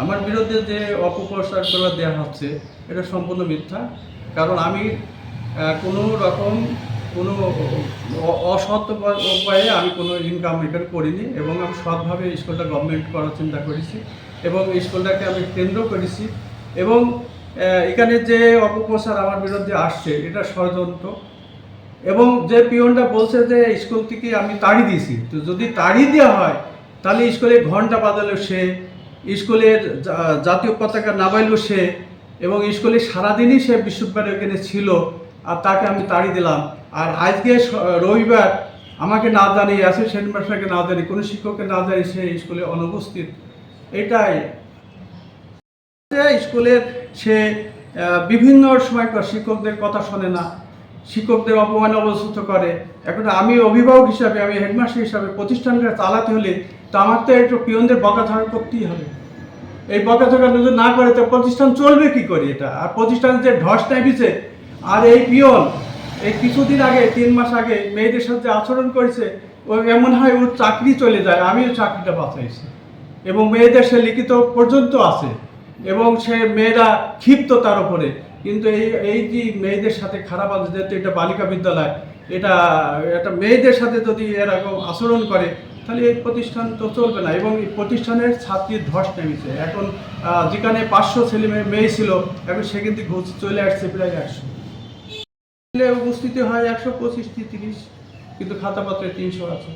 আমার বিরুদ্ধে যে অপপ্রচার করা দেওয়া হচ্ছে, এটা সম্পূর্ণ মিথ্যা। কারণ আমি কোনো রকম কোনো অসৎ উপায়ে আমি কোনো ইনকাম এখানে করিনি এবং আমি সৎভাবে স্কুলটা গভর্নমেন্ট করার চিন্তা করেছি এবং স্কুলটাকে আমি কেন্দ্র করেছি এবং এখানে যে অপপ্রচার আমার বিরুদ্ধে আসছে, এটা ষড়যন্ত্র। এবং যে পিয়নটা বলছে যে স্কুল থেকে আমি তাড়ি দিয়েছি, তো যদি তাড়ি দেওয়া হয়, তাহলে স্কুলে ঘণ্টা বাজালো সে স্কুলের জাতীয় পতাকা নামাইলো সে এবং স্কুলে সারাদিনই সে বিশ্ববিদ্যালয় এখানে ছিল আর তাকে আমি তাড়ি দিলাম। আর আজকে রবিবার আমাকে না জানিয়ে অ্যাসিস্ট্যান্ট মাস্টারকে না জানিয়ে, কোনো শিক্ষককে না জানিয়ে সে স্কুলে অনুপস্থিত। এটাই। স্কুলের সে বিভিন্ন সময় শিক্ষকদের কথা শোনে না শিক্ষকদের অপমান অবস্থিত করে। এখন আমি অভিভাবক হিসাবে, আমি হেডমাস্টার হিসাবে প্রতিষ্ঠানটা চালাতে হলে তো আমার তো একটু পিয়নদের বকাঝকা করতেই হবে। এই বকাঝকা যদি না করে, তো প্রতিষ্ঠান চলবে কি করে এটা? আর প্রতিষ্ঠান যে ধস নেমেছে আর এই পিয়ন, এই কিছুদিন আগে, তিন মাস আগে মেয়েদের সাথে আচরণ করেছে, ও এমন হয় ওর চাকরি চলে যায়, আমিও চাকরিটা বাঁচাইছি। এবং মেয়েদের সে লিখিত পর্যন্ত আছে। এবং সে মেয়েরা ক্ষিপ্ত তার উপরে। কিন্তু এই এই যে মেয়েদের সাথে খারাপ আছে যেহেতু এটা বালিকা বিদ্যালয়, এটা একটা মেয়েদের সাথে যদি এরকম আচরণ করে, তাহলে এই প্রতিষ্ঠান তো চলবে না। এবং এই প্রতিষ্ঠানের ছাত্রীর ধস নেমেছে। এখন যেখানে পাঁচশো ছেলে মেয়ে মেয়ে ছিল, এখন সে কিন্তু ঘুষ চলে আসছে প্রায় একশো। উপস্থিতি হয় একশো পঁচিশ তিরিশ, কিন্তু খাতাপত্রে তিনশো আছে।